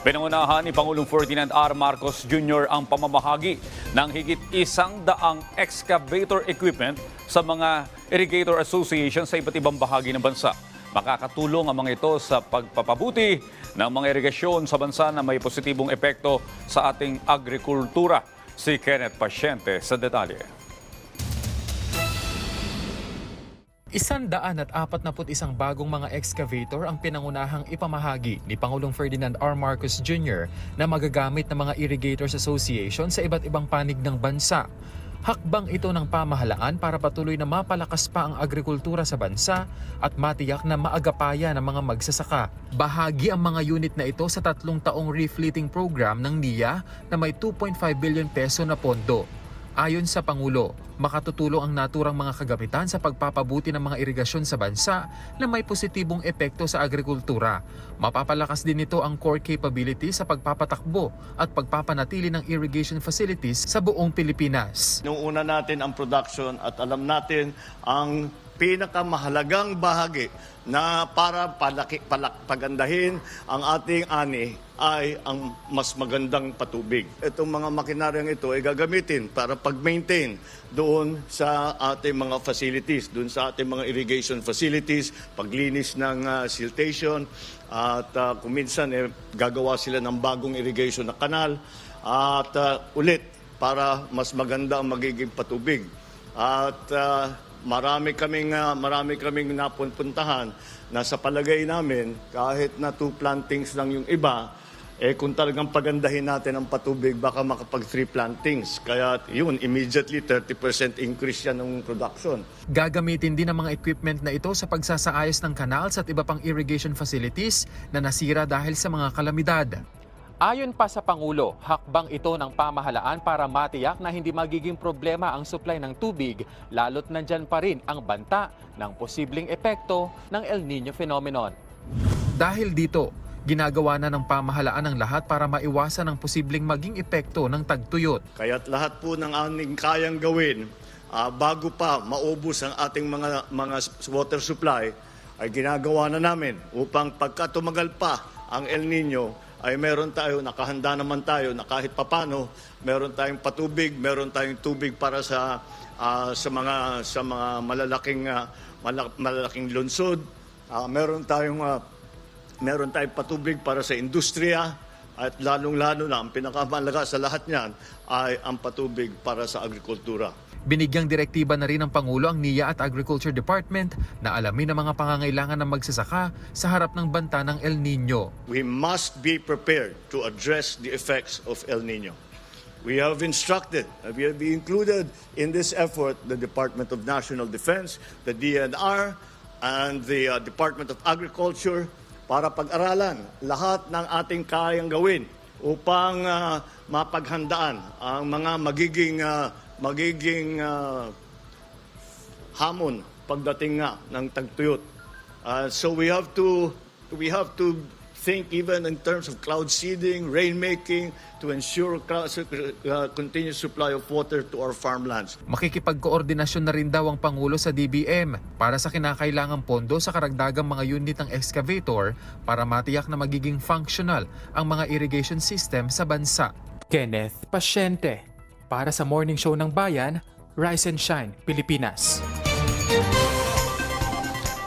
Pinangunahan ni Pangulong Ferdinand R. Marcos Jr. ang pamamahagi ng higit isang daang excavator equipment sa mga irrigator association sa iba't ibang bahagi ng bansa. Makakatulong ang mga ito sa pagpapabuti ng mga irigasyon sa bansa na may positibong epekto sa ating agrikultura. Si Kenneth Pasyente sa detalye. Isandaan at apat na isang bagong mga excavator ang pinangunahang ipamahagi ni Pangulong Ferdinand R. Marcos Jr. na magagamit ng mga Irrigators Association sa iba't ibang panig ng bansa. Hakbang ito ng pamahalaan para patuloy na mapalakas pa ang agrikultura sa bansa at matiyak na maagapaya ng mga magsasaka. Bahagi ang mga unit na ito sa tatlong taong refleeting program ng NIA na may 2.5 billion peso na pondo. Ayon sa Pangulo, makatutulong ang naturang mga kagamitan sa pagpapabuti ng mga irigasyon sa bansa na may positibong epekto sa agrikultura. Mapapalakas din nito ang core capability sa pagpapatakbo at pagpapanatili ng irrigation facilities sa buong Pilipinas. Nung una natin ang production at alam natin ang pinakamahalagang bahagi na para palaki, palak, pagandahin ang ating ani ay ang mas magandang patubig. Itong mga makinaryang ito ay gagamitin para pag-maintain doon sa ating mga facilities, doon sa ating mga irrigation facilities, paglinis ng ah, siltation, at ah, kung minsan eh, gagawa sila ng bagong irrigation na kanal, at ah, ulit para mas maganda ang magiging patubig. At ah, marami kaming ah, marami kaming napuntahan na sa palagay namin kahit na two plantings lang yung iba eh kung talagang pagandahin natin ang patubig baka makapag three plantings kaya yun immediately 30% increase yan ng production Gagamitin din ang mga equipment na ito sa pagsasaayos ng canals at iba pang irrigation facilities na nasira dahil sa mga kalamidad. Ayon pa sa Pangulo, hakbang ito ng pamahalaan para matiyak na hindi magiging problema ang supply ng tubig lalo't nandyan pa rin ang banta ng posibleng epekto ng El Nino phenomenon. Dahil dito, ginagawa na ng pamahalaan ang lahat para maiwasan ang posibleng maging epekto ng tagtuyot. Kaya't lahat po ng aming kayang gawin ah, bago pa maubos ang ating mga mga water supply ay ginagawa na namin upang pagka tumagal pa ang El Nino ay meron tayo, nakahanda naman tayo na kahit papano, meron tayong patubig, meron tayong tubig para sa ah, sa mga sa mga malalaking mala- malalaking lungsod. Ah, meron tayong ah, meron tayong patubig para sa industriya at lalong-lalo na ang pinakamalaga sa lahat niyan ay ang patubig para sa agrikultura. Binigyang direktiba na rin ng Pangulo ang NIA at Agriculture Department na alamin ang mga pangangailangan ng magsasaka sa harap ng banta ng El Nino. We must be prepared to address the effects of El Nino. We have instructed, we have included in this effort the Department of National Defense, the DNR, and the uh, Department of Agriculture para pag-aralan lahat ng ating kayang gawin upang uh, mapaghandaan ang mga magiging uh, magiging uh, hamon pagdating nga ng tagtuyot. Uh, so we have to we have to think even in terms of cloud seeding, rainmaking to ensure cloud, uh, continuous supply of water to our farmlands. Makikipagkoordinasyon na rin daw ang Pangulo sa DBM para sa kinakailangang pondo sa karagdagang mga unit ng excavator para matiyak na magiging functional ang mga irrigation system sa bansa. Kenneth Pasyente para sa Morning Show ng Bayan, Rise and Shine, Pilipinas.